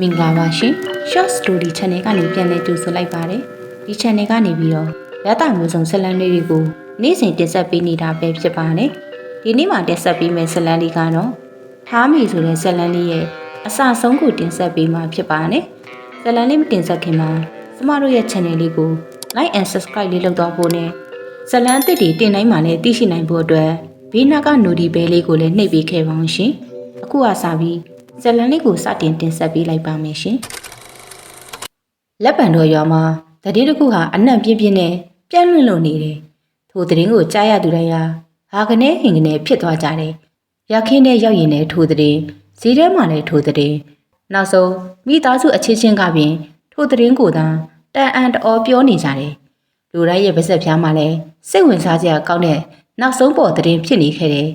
မင်္ဂလာပါရှင် short story channel ကနေပြန်လည်ကြိုဆိုလိုက်ပါတယ်ဒီ channel ကနေပြီးတော့ရတမျိုးစုံဇတ်လန်းလေးတွေကိုနေ့စဉ်တင်ဆက်ပေးနေတာပဲဖြစ်ပါတယ်ဒီနေ့မှာတင်ဆက်ပေးမယ့်ဇတ်လန်းလေးကတော့ထားမီဆိုတဲ့ဇတ်လန်းလေးရဲ့အစဆုံးကိုတင်ဆက်ပေးမှာဖြစ်ပါတယ်ဇတ်လန်းလေးမတင်ဆက်ခင်မှာကျမတို့ရဲ့ channel လေးကို like and subscribe လေးလုပ်တော့ဖို့နဲ့ဇတ်လန်းအသစ်တွေတင်တိုင်းမှာလည်းသိရှိနိုင်ဖို့အတွက်ဘေးနားကနိုဒီဘဲလေးကိုလည်းနှိပ်ပေးခဲ့ပါအောင်ရှင်အခုအစားပြီး ဇတ်လန်းလေးကိုစတင်တင်ဆက်ပေးလိုက်ပါမယ်ရှင်လက်ပံတော်ရွာမှာတတိတစ်ခုဟာအနံ့ပြင်းပြင်းနဲ့ပြန့်လွင့်လို့နေတယ်ထိုသတင်းကိုကြားရသူတိုင်းဟာဟာကနေဟင်ကနေဖြစ်သွားကြတယ်ရခင်းတဲ့ရောက်ရင်လည်းထိုသတင်းဈေးထဲမှာလည်းထိုသတင်းနောက်ဆုံးမိသားစုအချင်းချင်းကပင်ထိုသတင်းကိုသာတန်အန်တော်ပြောနေကြတယ်လူတိုင်းရဲ့ပါဇက်ပြားမှာလည်းစိတ်ဝင်စားစရာကောင်းတဲ့နောက်ဆုံးပေါ်သတင်းဖြစ်နေခဲ့တယ်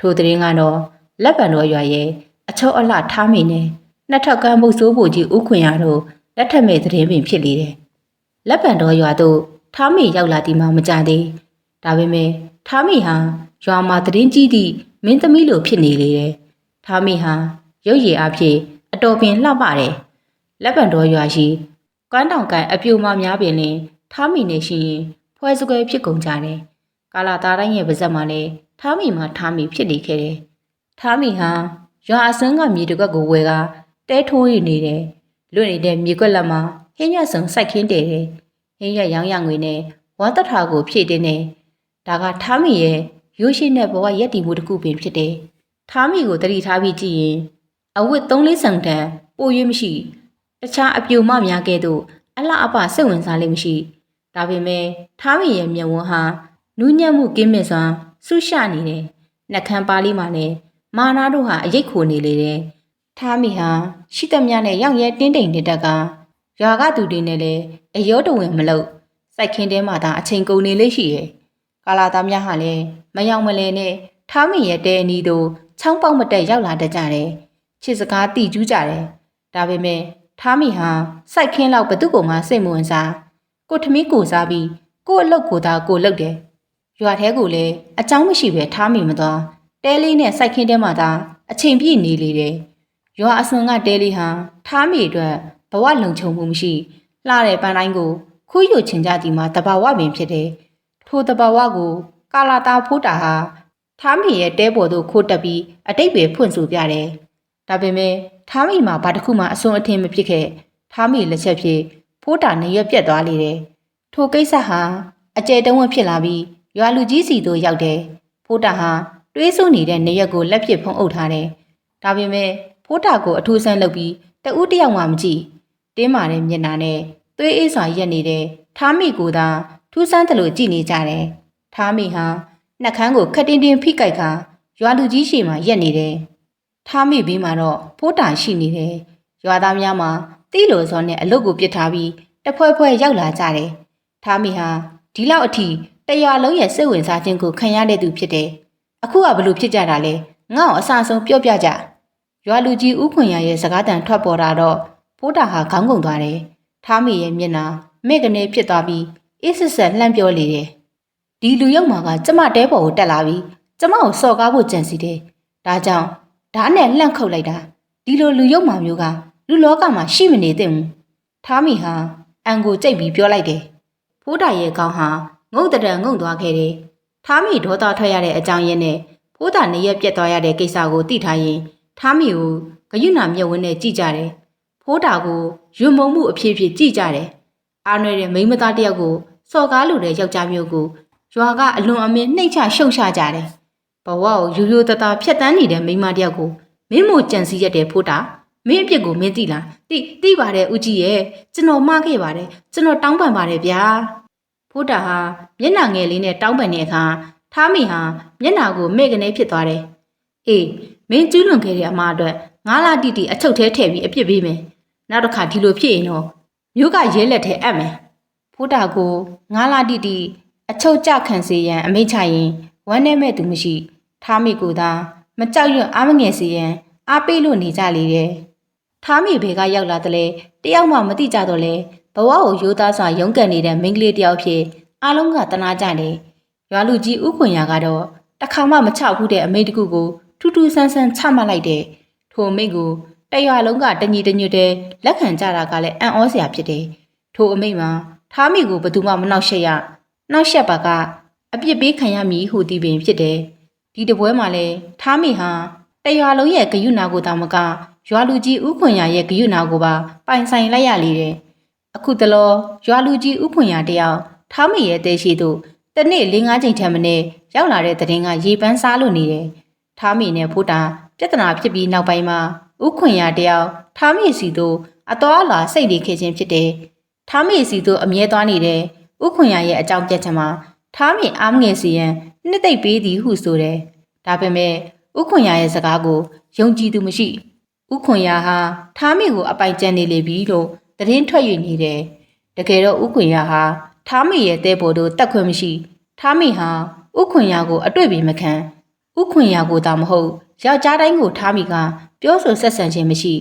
ထိုသတင်းကတော့လက်ပံတော်ရွာရဲ့ အချောအလှထားမိနေနှစ်ထပ်ကမ်းမှုစိုးဖို့ကြီးဥခွင်ရတို့လက်ထက်မဲ့သတင်းပင်ဖြစ်လေတယ်လက်ပံတော်ရွာသို့ထားမိရောက်လာသည်မှမကြသေးဒါပေမဲ့ထားမိဟာရွာမှာသတင်းကြီးသည့်မင်းသမီးလိုဖြစ်နေလေတယ်ထားမိဟာရုပ်ရည်အဖြစ်အတော်ပင်လှပတယ်လက်ပံတော်ရွာရှိကမ်းတောင်ကန်အပြိုမများပင်လင်ထားမိနေရှိရင်ဖွဲစကွဲဖြစ်ကုန်ကြတယ်ကာလာသားတိုင်းရဲ့ပါဇက်မှာလည်းထားမိမှာထားမိဖြစ်နေခဲ့တယ်ထားမိဟာ ရွာအစင်းကမြေတစ်ကွက်ကိုဝယ်ကတဲထိုးရနေတယ်လွတ်နေတဲ့မြေကွက်လက်မှာဟင်းရဆုံစိုက်ခင်းတယ်တယ်ဟင်းရရောင်းရငွေနဲ့ဝါတထာကိုဖြည့်တင်းတယ်ဒါကထားမိရဲ့ရိုးရှိတဲ့ဘဝရက်တည်မှုတစ်ခုပင်ဖြစ်တယ်ထားမိကိုတတိထားပြီးကြည့်ရင်အဝတ်၃လေးဆန်တန်ပိုရွေးမရှိတခြားအပြိုမများကဲ့သို့အလှအပစိတ်ဝင်စားလိမ့်မရှိဒါပေမဲ့ထားမိရဲ့မျက်ဝန်းဟာနူးညံ့မှုကင်းမဲ့စွာဆူရှနေတယ်နှက်ခမ်းပါလေးမှာလည်း မာနာတို့ဟာအရိတ်ခိုနေလေတယ်။ထားမီဟာရှိသမျှနဲ့ရောက်ရဲတင်းတိမ်နေတက်ကရွာကသူတွေနဲ့လည်းအယောတဝင်မလို့စိုက်ခင်းထဲမှာသာအချိန်ကုန်နေလေးရှိရဲ့။ကာလာသားများဟာလည်းမရောက်မလဲနဲ့ထားမီရဲ့တဲအနီးသို့ချောင်းပေါက်မတက်ရောက်လာတတ်ကြတယ်။ချစ်စကားတိကျူးကြတယ်။ဒါပေမဲ့ထားမီဟာစိုက်ခင်းလောက်ဘသူ့ကိုမှစိတ်မဝင်စားကိုထမင်းကိုစားပြီးကို့အလုပ်ကိုသာကိုလုပ်တယ်။ရွာထဲကိုလည်းအကြောင်းမရှိဘဲထားမိမသွား တဲလေးနဲ့စိုက်ခင်းထဲမှာသာအချိန်ပြည့်နေလေတယ်ရွာအစွန်ကတဲလေးဟာထားမိအတွက်ဘဝလုံခြုံမှုမရှိလှတဲ့ပန်းတိုင်းကိုခူးယူချင်ကြသည်မှာတဘာဝပင်ဖြစ်တယ်ထိုတဘာဝကို ကာလာတာဖိုးတာဟာထားမိရဲ့တဲပေါ်သို့ခိုးတက်ပြီးအတိတ်ပဲဖွင့်ဆိုပြတယ်ဒါပေမဲ့ထားမိမှာဘာတစ်ခုမှအစွန်အထင်မဖြစ်ခဲ့ထားမိလက်ချက်ဖြစ်ဖိုးတာနေရွက်ပြက်သွားလေတယ်ထိုကိစ္စဟာအကျယ်တုံးဝဖြစ်လာပြီးရွာလူကြီးစီတို့ရောက်တယ်ဖိုးတာဟာ တွေးဆနေတဲ့နေရက်ကိုလက်ဖြစ်ဖုံးအုပ်ထားတယ်ဒါပေမဲ့ဖိုးတာကိုအထူးဆန်းလုပ်ပြီးတဦးတယောက်မှမကြည့်တင်းမာတဲ့မျက်နှာနဲ့သွေးအေးစွာရက်နေတဲ့ထားမိကိုသာထူးဆန်းတယ်လို့ကြည်နေကြတယ်ထားမိဟာနှက်ခမ်းကိုခက်တင်းတင်းဖိကိုက်ခါရွာလူကြီးရှိမှရက်နေတယ်ထားမိပြီးမှတော့ဖိုးတာရှိနေတယ်ရွာသားများမှာတီးလိုစောနဲ့အလုတ်ကိုပစ်ထားပြီးတဖွဲဖွဲရောက်လာကြတယ်ထားမိဟာဒီလောက်အထိတရွာလုံးရဲ့စိတ်ဝင်စားခြင်းကိုခံရတဲ့သူဖြစ်တယ် အခုကဘလို့ဖြစ်ကြတာလဲငါ့ကိုအဆအဆုံးပြောပြကြရွာလူကြီးဥခွန်ရရဲ့စကားတန်ထွက်ပေါ်လာတော့ဖိုးတာဟာခေါင်းကုန်သွားတယ်ထားမိရဲ့မျက်နှာမဲ့ကနေဖြစ်သွားပြီးအေးဆက်ဆက်လှမ်းပြောလေတယ်ဒီလူရုပ်မှာကကျမတဲပေါ်ကိုတက်လာပြီးကျမကိုစော်ကားဖို့ကြံစီတယ်ဒါကြောင့်ဓာတ်နဲ့လှန့်ခုတ်လိုက်တာဒီလိုလူရုပ်မှာမျိုးကလူလောကမှာရှိမနေသင့်ဘူးထားမိဟာအန်ကိုကြိတ်ပြီးပြောလိုက်တယ်ဖိုးတာရဲ့ခေါင်းဟာငုတ်တရံငုံသွားခဲ့တယ် ထားမိဒေါသထွက်ရတဲ့အကြောင်းရင်းနဲ့ဖိုးတာနေရက်ပြက်သွားရတဲ့ကိစ္စကိုသိထားရင်ထားမိကိုဂယုဏမျက်ဝန်းနဲ့ကြည့်ကြတယ်ဖိုးတာကိုယွံမုံမှုအဖြစ်ဖြစ်ကြည့်ကြတယ်အားနွယ်တဲ့မိန်းမသားတယောက်ကိုစော်ကားလိုတဲ့ယောက်ျားမျိုးကိုရွာကအလွန်အမင်းနှိမ့်ချရှုံချကြတယ်ဘဝကိုယူယူတတဖြတ်တန်းနေတဲ့မိန်းမတယောက်ကိုမင်းမို့ကြံစည်ရတဲ့ဖိုးတာမင်းအပြစ်ကိုမင်းသိလားသိသိပါတယ်ဦးကြီးရဲ့ကျွန်တော်မှားခဲ့ပါတယ်ကျွန်တော်တောင်းပန်ပါတယ်ဗျာ ဖိုးတာဟာမျက်နှာငယ်လေးနဲ့တောင်းပန်တဲ့အခါထားမိဟာမျက်နှာကိုမဲ့ကနေဖြစ်သွားတယ်အေးမင်းကျူးလွန်ခဲ့တဲ့အမှားအတွက်ငါးလတိတိအချုပ်ထဲထည့်ပြီးအပြစ်ပေးမယ်နောက်တစ်ခါဒီလိုဖြစ်ရင်တော့မြို့ကရဲလက်ထဲအပ်မယ်ဖိုးတာကိုငါးလတိတိအချုပ်ကြခံစေရန်အမိန့်ချရင်ဝမ်းနဲ့မဲ့သူမရှိထားမိကိုသာမကြောက်ရွံ့အားမငယ်စေရန်အားပေးလို့နေကြလေတယ်ထားမိဘေကရောက်လာတယ်လေတယောက်မှမသိကြတော့လေ ဘဝကိုရိုးသားစွာရုန်းကန်နေတဲ့မိန်းကလေးတယောက်ဖြစ်အားလုံးကတနာကြတယ်ရွာလူကြီးဥခွန်ရကတော့တခါမှမချဘူးတဲ့အမိန့်တခုကိုထူးထူးဆန်းဆန်းချမှတ်လိုက်တဲ့ထိုမိန့်ကိုတရွာလုံးကတညီတညွတ်တဲ့လက်ခံကြတာကလည်းအံ့ဩစရာဖြစ်တယ်ထိုအမိတ်မှာထားမိကိုဘယ်သူမှမနှောက်ယှက်ရနှောက်ယှက်ပါကအပြစ်ပေးခံရမည်ဟုတည်ပင်ဖြစ်တယ်ဒီတပွဲမှာလည်းထားမိဟာတရွာလုံးရဲ့ဂယုနာကိုတောင်မကရွာလူကြီးဥခွန်ရရဲ့ဂယုနာကိုပါပိုင်ဆိုင်လိုက်ရလေတယ် အခုတလောရွာလူကြီးဥခွန်ရတယောက်ထားမိရဲ့တဲရှိသူတနေ့၄၅ချိန်ထက်မနည်းရောက်လာတဲ့တရင်ကရေပန်းစားလို့နေတယ်ထားမိနဲ့ဖိုးတာပြဿနာဖြစ်ပြီးနောက်ပိုင်းမှာဥခွန်ရတယောက်ထားမိစီတို့အတော်အလာစိတ်တွေခေခြင်းဖြစ်တယ်ထားမိစီတို့အမြဲသွားနေတဲ့ဥခွန်ရရဲ့အကြောင်းပြချက်မှာထားမိအားမငယ်စီရန်နှစ်သိပ်ပေးသည်ဟုဆိုတယ်ဒါပေမဲ့ဥခွန်ရရဲ့စကားကိုယုံကြည်သူမရှိဥခွန်ရဟာထားမိကိုအပိုင်ကျန်နေလေပြီလို့ သတင်းထွက်၍နေတယ်တကယ်တော့ဥခွန်ရဟာထားမိရဲ့တဲပေါ်တို့တက်ခွင့်မရှိထားမိဟာဥခွန်ရကိုအတွေ့ပင်မခံဥခွန်ရကိုသာမဟုတ်ယောက်ျားတိုင်းကိုထားမိကပြောဆိုဆက်ဆံခြင်းမရှိ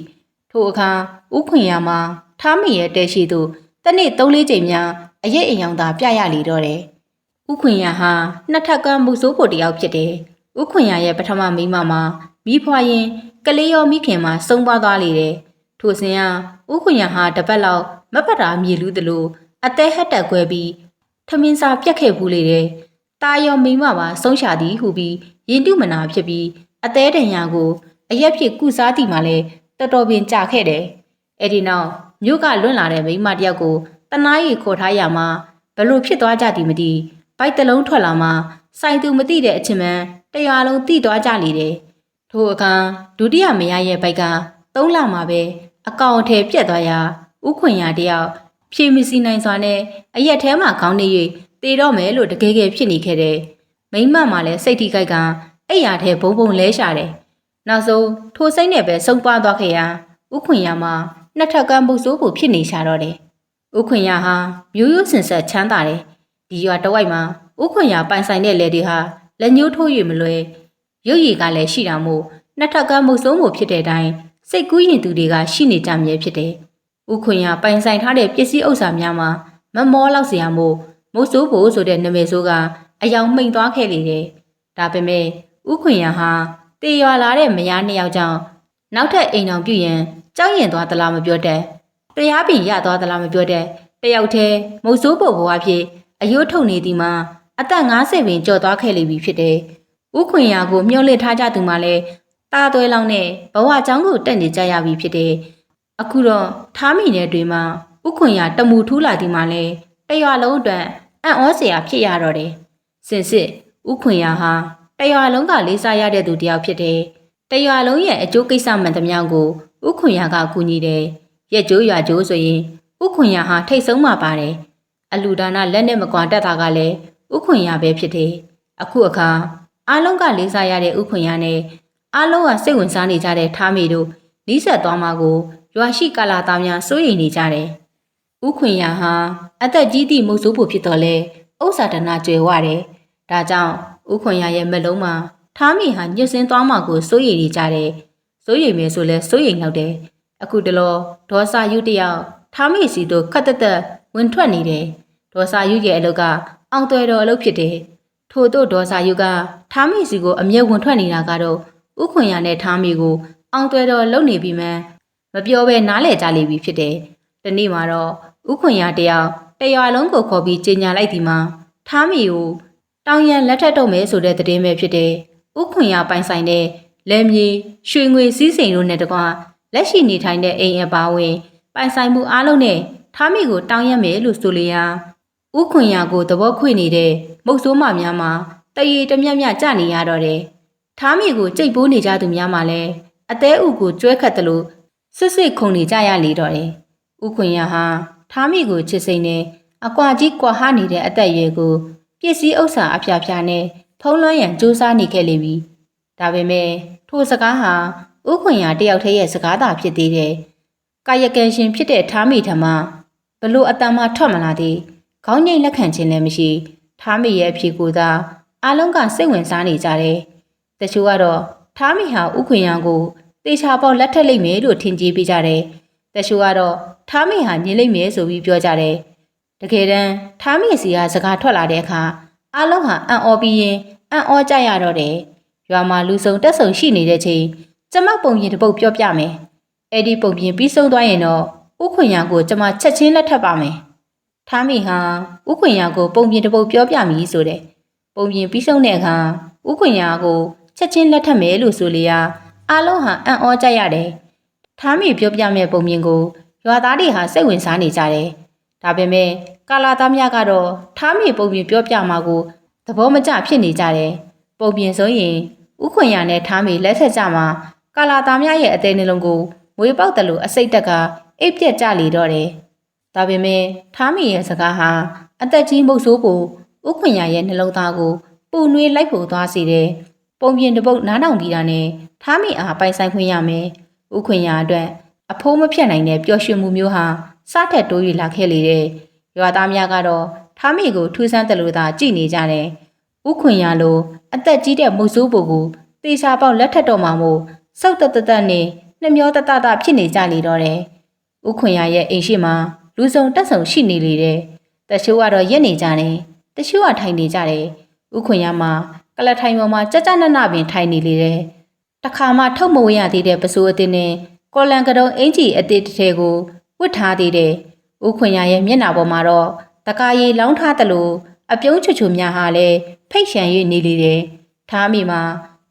ထိုအခါဥခွင်ရမှာထားမိရဲ့တဲရှိသူတနေ့၃လေးချိန်များအရေးအိမ်အောင်သာပြရလေတော့တယ်။ဥခွင်ရဟာနှစ်ထပ်ကမှုစိုးဖို့တယောက်ဖြစ်တယ်။ဥခွင်ရရဲ့ပထမမိန်းမမှာမိဖွာရင်ကလေးရောမိခင်မှာစုံပါသွားလေတယ်။ထိုစဉ်က ဥခွင်ရဟာတပတ်လောက်မပတ်တာမြေလူးသလိုအသေးဟက်တက်ခွဲပြီးထမင်းစာပြက်ခဲ့ဘူးလေတယ်။ตาရောမိန်းမပါဆုံးရှာသည်ဟုပြီးရင်တုမနာဖြစ်ပြီးအသေးတန်ရာကိုအရက်ဖြစ်ကုစားသည်မှလည်းတော်တော်ပင်ကြာခဲ့တယ်။အဲ့ဒီနောက်မြို့ကလွင့်လာတဲ့မိန်းမတယောက်ကိုတနားရီခေါ်ထားရမှာဘလို့ဖြစ်သွားကြသည်မသိဘိုက်တလုံးထွက်လာမှစိုင်သူမသိတဲ့အချင်းမှန်တရွာလုံးတိသွားကြလေတယ်။ထိုအခါဒုတိယမရရဲ့ဘိုက်ကသုံးလမှာပဲ အကောင်အထည်ပြက်သွားရာဥခွင်ရတယောက်ဖြေမစီနိုင်စွာနဲ့အရက်ထဲမှာခေါင်းနေ၍တေတော့မယ်လို့တကယ်ကယ်ဖြစ်နေခဲ့တယ်။မိမ့်မမှလည်းစိတ်ထိခိုက်ကအဲ့ရထဲဘုံဘုံလဲရှာတယ်။နောက်ဆုံးထိုစိတ်နဲ့ပဲဆုံးပွားသွားခဲ့ရာဥခွင်ရမှာနှစ်ထပ်ကမ်းမှုစိုးဖို့ဖြစ်နေရှာတော့တယ်။ဥခွင်ရဟာမျိုးရိုးစင်ဆက်ချမ်းသာတယ်။ဒီရွာတဝိုက်မှာဥခွင်ရပိုင်ဆိုင်တဲ့လေတွေဟာလက်ညှိုးထိုး၍မလွယ်ရုပ်ရည်ကလည်းရှိတာမို့နှစ်ထပ်ကမ်းမှုစိုးမှုဖြစ်တဲ့အတိုင်း စိတ်ကူးရင်သူတွေကရှိနေကြမြဲဖြစ်တယ်။ဥခွင်ရပိုင်ဆိုင်ထားတဲ့ပစ္စည်းဥစ္စာများမှာမမောလောက်စရာမို့မိုးစိုးဖို့ဆိုတဲ့နာမည်ဆိုးကအယောင်မှိန်သွားခဲ့လေတယ်။ဒါပေမဲ့ဥခွင်ရဟာတေရွာလာတဲ့မယားနှစ်ယောက်ကြောင့်နောက်ထပ်အိမ်အောင်ပြုရင်ကြောက်ရင်သွားသလားမပြောတတ်တရားပင်ရသွားသလားမပြောတတ်တယောက်တည်းမုတ်ဆိုးပုတ်ဘဝဖြစ်အယိုးထုတ်နေသည်မှာအသက်50ပင်ကျော်သွားခဲ့လိမ့်ပြီဖြစ်တယ်ဥခွင်ရကိုမျောလင့်ထားကြသူမှလည်း သားသွဲလောင်းနဲ့ဘဝချောင်းကိုတက်နေကြရပြီဖြစ်တယ်။အခုတော့ထားမိတဲ့တွေမှာဥခွန်ရတမူထူးလာဒီမှာလဲတရွာလုံးအတွက်အံ့ဩစရာဖြစ်ရတော့တယ်။စင်စစ်ဥခွန်ရဟာတရွာလုံးကလေးစားရတဲ့သူတယောက်ဖြစ်တယ်။တရွာလုံးရဲ့အကျိုးကိစ္စမှန်သမျှကိုဥခွန်ရကကူညီတယ်။ရက်ကျိုးရွာကျိုးဆိုရင်ဥခွန်ရဟာထိတ်ဆုံးမှပါတယ်။အလူဒါနလက်နဲ့မကွာတတ်တာကလည်းဥခွန်ရပဲဖြစ်တယ်။အခုအခါအားလုံးကလေးစားရတဲ့ဥခွန်ရနဲ့ အားလုံးကစိတ်ဝင်စားနေကြတဲ့ထားမေတို့နီးစပ်သွားမှာကိုရွာရှိကာလာသားများစိုးရိမ်နေကြတယ်။ဥခွန်ရဟာအသက်ကြီးသည့်မုတ်ဆိုးဖို့ဖြစ်တော်လဲဥစ္စာဒနာကျွယ်ဝတယ်။ဒါကြောင့်ဥခွန်ရရဲ့မလုံးမှာထားမိဟာညှစ်စင်းသွားမှကိုစိုးရိမ်နေကြတယ်။စိုးရိမ်မယ်ဆိုလဲစိုးရိမ်တော့တယ်။အခုတလောဒေါ်စာယူတယောက်ထားမိစီတို့ခတ်တက်တက်ဝင်ထွက်နေတယ်။ဒေါ်စာယူရဲ့အလုပ်ကအောင်သွဲတော်အလုပ်ဖြစ်တယ်။ထို့တို့ဒေါ်စာယူကထားမိစီကိုအမျက်ဝင်ထွက်နေတာကတော့ ဥခွန်ရနဲ့ထားမိကို အောင်သွဲတော်လုပ်နေပြီမှန်းမပြောဘဲနားလည်ကြလိမ့်ပြီဖြစ်တယ်။ဒီနေ့မှာတော့ဥခွန်ရတယောက်တရွာလုံးကိုခေါ်ပြီးကြေညာလိုက်ဒီမှာထားမိကိုတောင်ရန်လက်ထက်တော့မယ်ဆိုတဲ့သတင်းပဲဖြစ်တယ်။ဥခွန်ရပိုင်ဆိုင်တဲ့လက်မြေရွှေငွေစည်းစိမ်တို့နဲ့တကွာလက်ရှိနေထိုင်တဲ့အိမ်အပါဝင် ပိုင်ဆိုင်မှုအလုံးနဲ့ထားမိကိုတောင်းရမယ်လို့ဆိုလျာဥခွန်ရကိုသဘောခွေနေတဲ့မုတ်ဆိုးမများမှာတရေတမျက်မျက်ကြနေရတော့တယ်။ ထားမိကိုကြိတ်ပိုးနေကြသူများမှာလည်းအသေးဥကိုကျွဲခတ်တယ်လို့စစ်စစ်ခုန်နေကြရလေတော့တယ်။ဥခွန်ရဟာထားမိကိုချစ်စိမ့်နဲ့အကွာကြီးကွာဟနေတဲ့အသက်အရွယ်ကိုပစ္စည်းဥစ္စာအဖျားဖျားနဲ့ဖုံးလွှမ်းရန်စူးစမ်းနေခဲ့လေပြီ။ဒါပေမဲ့ထိုစကားဟာဥခွင့်ရတယောက်တည်းရဲ့စကားသာဖြစ်သေးတယ်။ကာယကံရှင်ဖြစ်တဲ့ထားမိထမဘလို့အတန်မှထွက်မလာသေး။ခေါင်းငိတ်လက်ခံခြင်းလည်းမရှိ။ထားမိရဲ့အဖြေကိုသာအလုံးကစိတ်ဝင်စားနေကြတယ်။ တချို့ကတော့ထားမိဟာဥခွင့်ရကိုတေချာပေါက်လက်ထက်လိုက်မယ်လို့ထင်ကြေးပေးကြတယ်။တချို့ကတော့ထားမိဟာညင်လိုက်မယ်ဆိုပြီးပြောကြတယ်။တကယ်တမ်းထားမိစီကစကားထွက်လာတဲ့အခါအလုံးဟာအံ့ဩပြီးရင်အံ့ဩကြရတော့တယ်။ရွာမှာလူစုံတက်ဆုံရှိနေတဲ့ချိန်ကျမပုံရင်တစ်ပုတ်ပြောပြမယ်အဲ့ဒီပုံပြင်ပြီးဆုံးသွားရင်တော့ဥခွင့်ရကိုကျွန်မချက်ချင်းလက်ထပ်ပါမယ်ထားမိဟာဥခွင့်ရကိုပုံပြင်တစ်ပုတ်ပြောပြမည်ဆိုတဲ့ပုံပြင်ပြီးဆုံးတဲ့အခါဥခွင့်ရကို ချက်ချင်းလက်ထပ်မယ်လို့ဆိုလျာအားလုံးဟာအံ့ဩကြရတယ်ထားမိပြောပြမဲ့ပုံပြင်ကိုရွာသားတွေဟာစိတ်ဝင်စားနေကြတယ်ဒါပေမဲ့ကာလာသားများကတော့ထားမိပုံပြင်ပြောပြမှာကိုသဘောမကျဖြစ်နေကြတယ်ပုံပြင်ဆိုရင်ဥခွင့်ရနဲ့ထားမိလက်ဆက်ကြမှာကာလာသားများရဲ့အသေးနှလုံးကိုမွေးပေါက်တယ်လို့အစိတ်တက်ကအိပ်ပြက်ကြလေတော့တယ်ဒါပေမဲ့ထားမိရဲ့စကားဟာအသက်ကြီးမုတ်ဆိုးကိုဥခွင့်ရရဲ့နှလုံးသားကိုပူနွေးလိုက်ဖို့သွားစေတယ် ပုံပြင်တစ်ပုတ်နားထောင်ပြီးတာနဲ့ထားမိအားပိုင်ဆိုင်ခွင့်ရမယ်ဥခွင့်ရအတွက်အဖိုးမဖြတ်နိုင်တဲ့ပျော်ရွှင်မှုမျိုးဟာစထက်တိုး၍လာခဲ့လေတဲ့ရွာသားများကတော့ထားမိကိုထူးဆန်းတယ်လို့သာကြည်နေကြတယ်ဥခွင့်ရလိုအသက်ကြီးတဲ့မုတ်ဆိုးပူကိုတေချာပေါက်လက်ထက်တော်မှာမို့စောက်တတတနဲ့နှမျောတတတဖြစ်နေကြလေတော့တယ်ဥခွင့်ရရဲ့အိမ်ရှိမှာလူစုံတက်ဆုံရှိနေလေတဲ့တချို့ကတော့ရက်နေကြတယ်တချို့ကထိုင်နေကြတယ်ဥခွင့်ရမှာ ကလထိုင်ပေါ်မှာကြကြနနပင်ထိုင်နေလေတဲ့တခါမှထုတ်မဝင်ရသေးတဲ့ပစိုးအသင်းနဲ့ကော်လန်ကတုံအင်ကြီးအသေးတစ်ထဲကိုဝတ်ထားသေးတယ်ဥခွင့်ရရဲ့မျက်နှာပေါ်မှာတော့တကားရီလောင်းထားတယ်လို့အပြုံးချွချွများဟာလည်းဖိတ်ရှံ၍နေလေတယ်ထားမိမှာ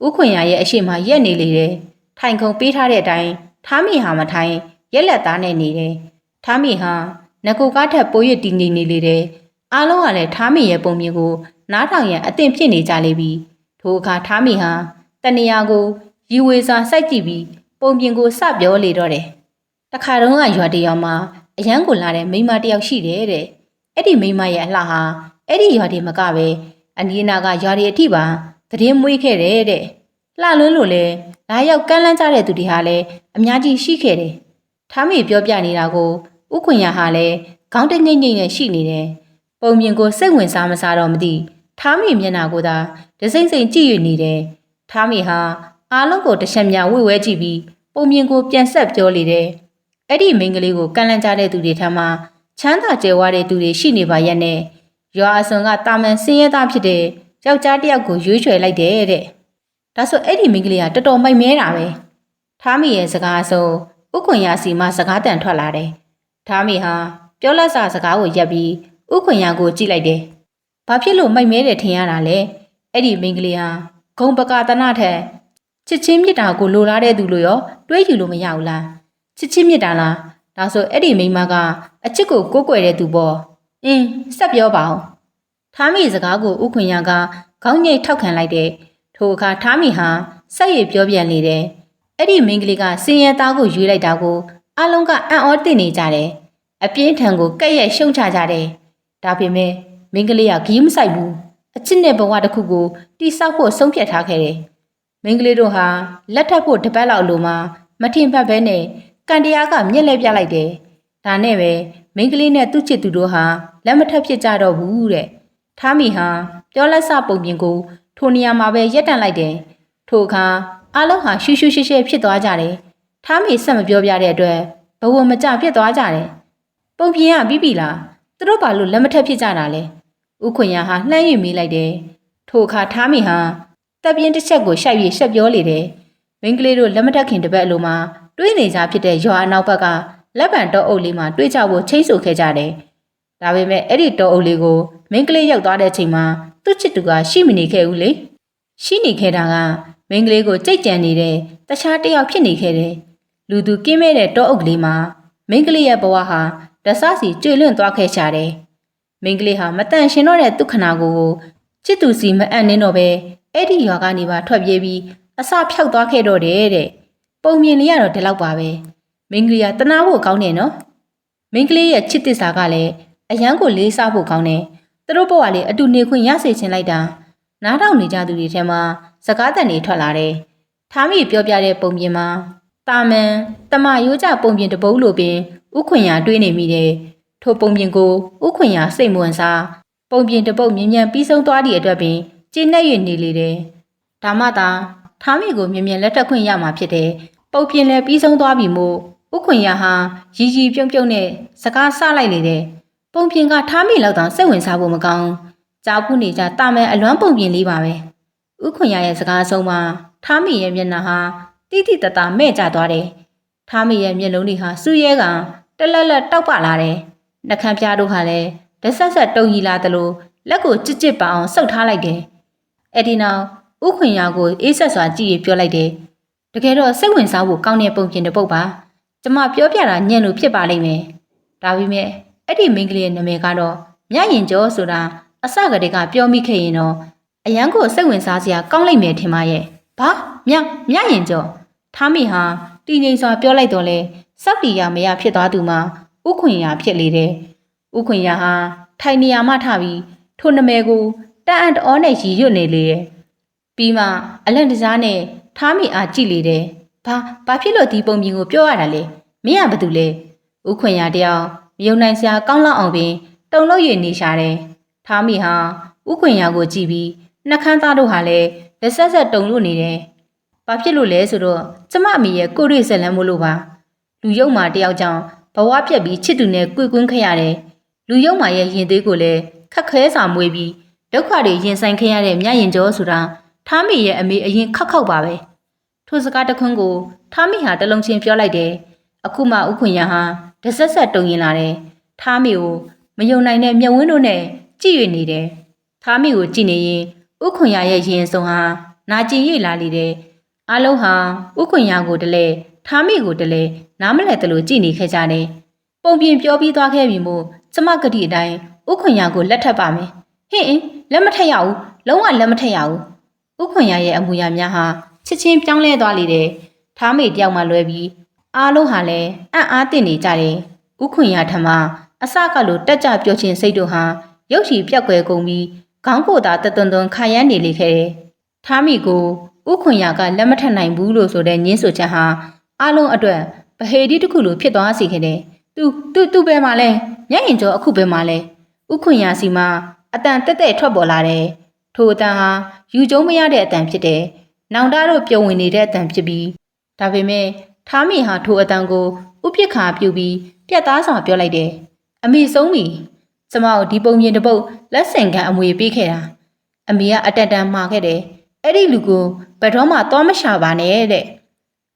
ဥခွင့်ရရဲ့အရှိမရက်နေလေတယ်ထိုင်ခုံပေးထားတဲ့အတိုင်းထားမိဟာမထိုင်ရက်လက်သားနဲ့နေတယ်ထားမိဟာငကိုကားထက်ပို၍တည်နေနေလေတယ်အားလုံးကလည်းထားမိရဲ့ပုံမြင်ကို နားထောင်ရန်အသင့်ဖြစ်နေကြလေပြီထိုအခါထားမိဟာတနေရာကိုရီဝေစာစိုက်ကြည့်ပြီးပုံပြင်ကိုစပြောလေတော့တယ်တခါတုန်းကရွာတရောင်မှာအရန်ကိုလာတဲ့မိန်းမတစ်ယောက်ရှိတယ်တဲ့အဲ့ဒီမိန်းမရဲ့အလှဟာအဲ့ဒီရွာတွေမကပဲအနီးနာကရွာတွေအထိပါသတင်းမွေးခဲ့တယ်တဲ့လှလွန်းလို့လဲလာရောက်ကမ်းလန်းကြတဲ့သူတွေဟာလည်းအများကြီးရှိခဲ့တယ်ထားမိပြောပြနေတာကိုဥခွင့်ရဟာလည်းခေါင်းတငိမ့်ငိမ့်နဲ့ရှိနေတယ် ပုံမြင်ကိုစိတ်ဝင်စားမစားတော့မသိထားမိမျက်နှာကိုသာဒစိမ့်စိမ့်ကြည့်ရနေတယ်ထားမိဟာအားလုံးကိုတစ်ချက်များဝိဝဲကြည့်ပြီးပုံမြင်ကိုပြန်ဆက်ပြောလေတယ်အဲ့ဒီမိန်းကလေးကိုကန့်လန့်ကြတဲ့သူတွေထမ်းမှာချမ်းသာကြွယ်ဝတဲ့သူတွေရှိနေပါရဲ့နဲ့ရွာအစွန်ကတာမန်စင်းရဲသားဖြစ်တဲ့ယောက်ျားတစ်ယောက်ကိုရွေးချယ်လိုက်တယ်တဲ့ဒါဆိုအဲ့ဒီမိန်းကလေးကတော်တော်မိုက်မဲတာပဲထားမိရဲ့စကားအစုံဥခွန်ရစီမှစကားတန်ထွက်လာတယ်ထားမိဟာပြောလက်စာစကားကိုရက်ပြီး ဥခွန်ရကိုကြည့်လိုက်တယ်ဘာဖြစ်လို့မိုက်မဲတယ်ထင်ရတာလဲအဲ့ဒီမိန်းကလေးဟာဂုံပကာတနာထက်ချစ်ချင်းမြတ်တာကိုလိုလားတဲ့သူလို့ရောတွေးယူလို့မရဘူးလားချစ်ချင်းမြတ်တာလားဒါဆိုအဲ့ဒီမိန်းမကအချစ်ကိုကိုးကွယ်တဲ့သူပေါ့အင်းဆက်ပြောပါဦးထားမိစကားကိုဥခွင့်ရကခေါင်းငိတ်ထောက်ခံလိုက်တဲ့ထိုအခါထားမိဟာစက်ရည်ပြောပြန်လေတယ်အဲ့ဒီမိန်းကလေးကစင်ရသားကိုရွေးလိုက်တာကိုအလုံးကအံ့ဩတင့်နေကြတယ်အပြင်းထန်ကိုကဲ့ရဲ့ရှုံချကြတယ် ဒါပေမဲ့မိန်းကလေးကဂီးမဆိုင်ဘူးအချစ်နဲ့ဘဝတစ်ခုကိုတိဆောက်ဖို့ဆုံးဖြတ်ထားခဲ့တယ်မိန်းကလေးတို့ဟာလက်ထပ်ဖို့တပတ်လောက်လိုမှမထင်ပတ်ဘဲနဲ့ကန်တရားကမျက်လဲပြလိုက်တယ်။ဒါနဲ့ပဲမိန်းကလေးနဲ့သူ့ချစ်သူတို့ဟာလက်မထပ်ဖြစ်ကြတော့ဘူးတဲ့။ထားမီဟာပြောလက်စပုံပြင်ကိုထိုနေရာမှာပဲရက်တန့်လိုက်တယ်။ထိုအခါအလုံးဟာရှူးရှူးရှဲရှဲဖြစ်သွားကြတယ်။ထားမီဆက်မပြောပြတဲ့အတွက်ဘဝမကြဖြစ်သွားကြတယ်။ပုံပြင်ကပြီးပြီလား။ သူတို့ဘာလို့လက်မထပ်ဖြစ်ကြတာလဲ။ဥခွင့်ရဟာလှမ်း၍မေးလိုက်တယ်။ထိုအခါထားမီဟာတပ်ပြင်းတစ်ချက်ကိုရှက်၍ရှက်ပြောလေတယ်။မိန်းကလေးတို့လက်မထပ်ခင်တပတ်အလိုမှာတွေးနေကြဖြစ်တဲ့ရွာအနောက်ဘက်ကလက်ပံတောအုပ်လေးမှာတွေးကြဖို့ချိတ်ဆိုခဲ့ကြတယ်။ဒါပေမဲ့အဲ့ဒီတောအုပ်လေးကိုမိန်းကလေးရောက်သွားတဲ့ချိန်မှာသူ့ချစ်သူကရှိမနေခဲ့ဘူးလေ။ရှိနေခဲ့တာကမိန်းကလေးကိုကြိတ်ကြံနေတဲ့တခြားတစ်ယောက်ဖြစ်နေခဲ့တယ်။လူသူကင်းမဲ့တဲ့တောအုပ်ကလေးမှာမိန်းကလေးရဲ့ဘဝဟာ ဒဆစီကျွေလွင့်သွားခဲ့ကြတယ်။မိန်းကလေးဟာမတန်ရှင်တော့တဲ့သူခနာကိုကိုချစ်သူစီမအံ့နှင်းတော့ပဲအဲ့ဒီရွာကနေပါထွက်ပြေးပြီးအစဖြောက်သွားခဲ့တော့တယ်တဲ့ပုံမြင်လေးကတော့ဒီလောက်ပါပဲမင်းကလေးကတနာဖို့ကောင်းတယ်နော်မင်းကလေးရဲ့ချစ်သစ္စာကလည်းအရန်ကိုလေးစားဖို့ကောင်းတယ်သူတို့ဘဝလေးအတူနေခွင့်ရစေချင်လိုက်တာနားထောင်နေကြသူတွေထဲမှာစကားတန်တွေထွက်လာတယ်ထားမိပြောပြတဲ့ပုံပြင်မှာတာမန်တမရိုးကြပုံပြင်တပုတ်လိုပင် ဥခွင်ရတွေးနေမိတယ်ထိုပုံပြင်ကိုဥခွင်ရစိတ်မဝင်စားပုံပြင်တပုတ်မြင်မြန်ပြီးဆုံးသွားသည့်အတွက်ပင်ကျေနပ်၍နေလေတယ်ဒါမှသာထားမိကိုမြင်မြန်လက်ထပ်ခွင့်ရမှာဖြစ်တယ်ပုံပြင်လည်းပြီးဆုံးသွားပြီမို့ဥခွင်ရဟာရီရီပြုံပြုံနဲ့စကားဆလိုက်လေတယ်ပုံပြင်ကထားမိလောက်တောင်စိတ်ဝင်စားဖို့မကောင်းကြောက်ခုနေကြတာမန်အလွမ်းပုံပြင်လေးပါပဲဥခွန်ရရဲ့စကားအဆုံးမှာထားမိရဲ့မျက်နှာဟာတိတိတတမဲ့ကျသွားတယ်။ထားမိရဲ့မျက်လုံးတွေဟာစူးရဲက တလက်လက်တောက်ပလာတယ်နှကန်းပြားတို့ဟာလည်းဒဆက်ဆက်တုံကြီးလာသလိုလက်ကိုကြစ်ကြစ်ပအောင်ဆုပ်ထားလိုက်တယ်အဲ့ဒီနောက်ဥခွင်ရကိုအေးဆက်စွာကြည့်ရပြောလိုက်တယ်တကယ်တော့စိတ်ဝင်စားဖို့ကောင်းတဲ့ပုံပြင်တစ်ပုတ်ပါကျမပြောပြတာညံ့လို့ဖြစ်ပါလိမ့်မယ်ဒါပေမဲ့အဲ့ဒီမိန်းကလေးရဲ့နာမည်ကတော့မြရင်ကျော်ဆိုတာအစကတည်းကပြောမိခဲ့ရင်တော့အရန်ကိုစိတ်ဝင်စားစရာကောင်းလိမ့်မယ်ထင်ပါရဲ့ဘာမြမြရင်ကျော်ထားမိဟာတည်ငြိမ်စွာပြောလိုက်တော့လဲ စောက်တီရမရဖြစ်သွားသူမှာဥခွင်ရဖြစ်လေတယ်ဥခွင်ရဟာထိုင်နေရာမှထပြီးထိုနမဲကိုတအံ့တအောနဲ့ရည်ရွတ်နေလေတယ်ပြီးမှအလန့်တကြားနဲ့ထားမိအားကြည့်လေတယ်ဘာဘာဖြစ်လို့ဒီပုံပြင်ကိုပြောရတာလဲမင်းကဘာတူလဲဥခွင်ရတယောက်မယုံနိုင်စရာကောင်းလောက်အောင်ပင်တုံလို့ရနေရှာတယ်ထားမိဟာဥခွင်ရကိုကြည့်ပြီးနှကန်းသားတို့ဟာလည်းလက်ဆက်ဆက်တုံလို့နေတယ်ဘာဖြစ်လို့လဲဆိုတော့ကျမအမေရဲ့ကိုရိဇက်လန်းမို့လို့ပါ လူယုံမာတယောက်ကြောင့်ဘဝပြက်ပြီးချစ်သူနဲ့ကွေကွင်းခရတယ်လူယုံမာရဲ့ရင်သွေးကိုလည်းခက်ခဲစာမွေးပြီးဒုက္ခတွေရင်ဆိုင်ခဲ့ရတဲ့မြရင်ကျော်ဆိုတာထားမိရဲ့အမေအရင်ခက်ခောက်ပါပဲထိုစကားတခွန်းကိုထားမိဟာတလုံးချင်းပြောလိုက်တယ်အခုမှဥခွင့်ရဟာတဆက်ဆက်တုံရင်လာတယ်ထားမိကိုမယုံနိုင်တဲ့မျက်ဝန်းတို့နဲ့ကြည့်ရနေတယ်ထားမိကိုကြည့်နေရင်ဥခွင့်ရရဲ့ရင်စုံဟာနာကျင်ရိပ်လာလေတယ်အလုံးဟာဥခွင့်ရကိုတလဲ ထားမိကိုတလဲနားမလဲတလို့ကြည့်နေခဲ့ကြတယ်ပုံပြင်ပြောပြီးသွားခဲ့ပြီမို့ကျမကတိအတိုင်းဥခွင့်ရကိုလက်ထပ်ပါမယ်ဟင့်အင်းလက်မထက်ရဘူးလုံးဝလက်မထက်ရဘူးဥခွင့်ရရဲ့အမူအရာများဟာချစ်ချင်းပြောင်းလဲသွားလေတယ်ထားမိတယောက်မှလွဲပြီးအားလုံးဟာလည်းအံ့အားသင့်နေကြတယ်ဥခွင့်ရထမအစကလိုတက်ကြပြောချင်းစိတ်တို့ဟာရုပ်ရှိပြက်ကွယ်ကုန်ပြီးခေါင်းကိုယ်သာတသွန်သွန်ခါရမ်းနေလေခဲ့တယ်ထားမိကိုဥခွင့်ရကလက်မထက်နိုင်ဘူးလို့ဆိုတဲ့ညင်းဆိုချက်ဟာ အားလုံးအတွက်ဗဟေတိတစ်ခုလိုဖြစ်သွားစေခဲ့တယ်။သူသူသူ့ဘဲမှာလဲမျက်ရင်ကျော်အခုဘဲမှာလဲဥခွင့်ရစီမှာအတန်တက်တက်ထွက်ပေါ်လာတယ်။ထိုအတန်ဟာယူကျုံမရတဲ့အတန်ဖြစ်တယ်။နောင်တတို့ပြုံဝင်နေတဲ့အတန်ဖြစ်ပြီးဒါပေမဲ့ထားမိဟာထိုအတန်ကိုဥပိ္ပခါပြုပြီးပြက်သားစွာပြောလိုက်တယ်။အမေဆုံးပြီ။ကျမတို့ဒီပုံမြင်တစ်ပုတ်လက်ဆင်ခံအမွေပေးခဲ့တာ။အမေကအတက်တန်မှာခဲ့တယ်။အဲ့ဒီလူကိုဘယ်တော့မှသွားမရှာပါနဲ့တဲ့။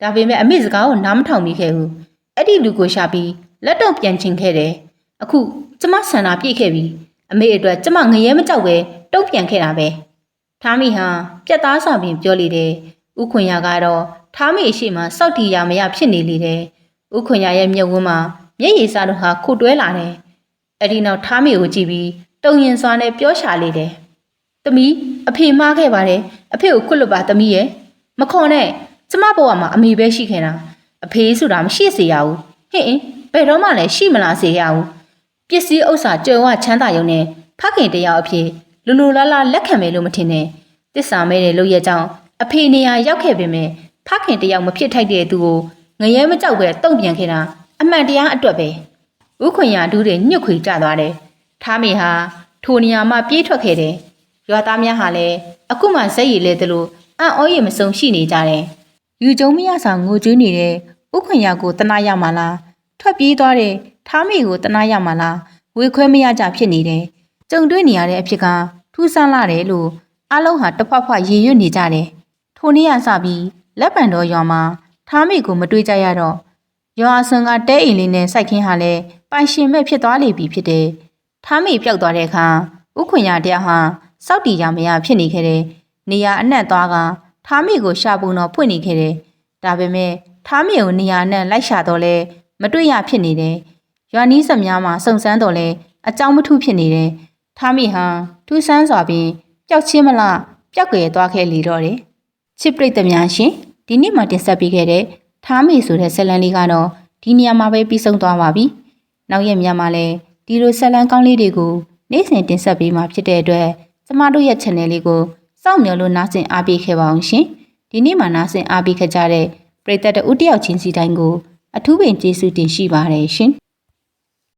ဒါပေမဲ့အမေစကားကိုနားမထောင်မိခဲ့ဘူး။အဲ့ဒီလူကိုရှာပြီးလက်တော့ပြန်ချင်ခဲ့တယ်။အခုကျမဆန္ဒပြည့်ခဲ့ပြီ။အမေအတွက်ကျမငရဲမကြောက်ပဲတုံ့ပြန်ခဲ့တာပဲ။ထားမိဟာပြက်သားစွာပင်ပြောလေတယ်။ဥခွန်ရကတော့ထားမိရှိမှစောက်တီရမရဖြစ်နေလေတယ်။ဥခွန်ရရဲ့မျက်ဝန်းမှာမျက်ရည်စားတို့ဟာခုတ်တွဲလာတယ်။အဲ့ဒီနောက်ထားမိကိုကြည့်ပြီးတုံရင်စွာနဲ့ပြောရှာလေတယ်။သမီးအဖေမှားခဲ့ပါတယ်။အဖေကိုခွတ်လွတ်ပါသမီးရဲ့။မခေါ်နဲ့ ကျမဘဝမှာအမေပဲရှိခဲ့တာ။အဖေဆိုတာမရှိစေရဘူး။ဟင့်အင်းဘယ်တော့မှလည်းရှိမလားစေရဘူး။ပစ္စည်းဥစ္စာကြွယ်ဝချမ်းသာရုံနဲ့ဖခင်တယောက်အဖြစ်လူလူလားလားလက်ခံမယ်လို့မထင်နဲ့။တစ္ဆာမဲတဲ့လို့ရဲ့ကြောင့်အဖေနေရာရောက်ခဲ့ပေမဲ့ဖခင်တယောက်မဖြစ်ထိုက်တဲ့သူကိုငရဲမကြောက်ပဲတုံ့ပြန်ခဲ့တာအမှန်တရားအတွက်ပဲ။ဥခွင့်ရဒူးတွေညှွတ်ခွေကြသွားတယ်။ထားမေဟာထိုနေရာမှာပြေးထွက်ခဲ့တယ်။ရွာသားများဟာလည်းအခုမှဇက်ရည်လဲသလိုအံ့ဩရမစုံရှိနေကြတယ်။ ယူကျုံမရစာငိုကြွေးနေတဲ့ဥခွင့်ရကိုတနာရမှာလားထွက်ပြေးသွားတဲ့ထားမေကိုတနာရမှာလားဝေခွဲမရကြဖြစ်နေတယ်။ကြုံတွေ့နေရတဲ့အဖြစ်ကထူးဆန်းလာတယ်လို့အလုံးဟာတဖွဖွရေရွတ်နေကြတယ်။ထိုနေ့ကစပြီးလက်ပံတော်ရွာမှာထားမေကိုမတွေးကြရတော့ရွာဆွန်ကတဲအိမ်လေးနဲ့စိုက်ခင်းဟာလည်းပိုင်ရှင်မဲ့ဖြစ်သွားလေပြီဖြစ်တယ်။ထားမေပျောက်သွားတဲ့အခါဥခွင့်ရတရားဟာစောက်တီရမရဖြစ်နေခဲ့တယ်။နေရာအနှံ့သွားက ထားမေကိုရှာပုံတော့ဖွင့်နေခဲ့တယ်။ဒါပေမဲ့ထားမေကိုနေရာနဲ့လိုက်ရှာတော့လဲမတွေ့ရဖြစ်နေတယ်။ရွာနီးစပ်များမှာစုံစမ်းတော့လဲအကြောင်းမထုဖြစ်နေတယ်။ထားမေဟာထူးဆန်းစွာပင်ပျောက်ချင်းမလားပျောက်ကြဲသွားခဲ့လေတော့တယ်။ချစ်ပရိသတ်များရှင်ဒီနေ့မှတင်ဆက်ပေးခဲ့တဲ့ထားမေဆိုတဲ့ဇာတ်လမ်းလေးကတော့ဒီနေရာမှာပဲပြီးဆုံးသွားပါပြီ။နောက်ရက်များမှာလည်းဒီလိုဇာတ်လမ်းကောင်းလေးတွေကိုနေ့စဉ်တင်ဆက်ပေးမှာဖြစ်တဲ့အတွက်ကျမတို့ရဲ့ channel လေးကို စောင့်မျှော်လို့နားဆင်အားပေးခဲ့ပါအောင်ရှင်။ဒီနေ့မှနားဆင်အားပေးခဲ့ကြတဲ့ပရိသတ်တဦးတယောက်ချင်းစီတိုင်းကိုအထူးပင်ကျေးဇူးတင်ရှိပါတယ်ရှင်။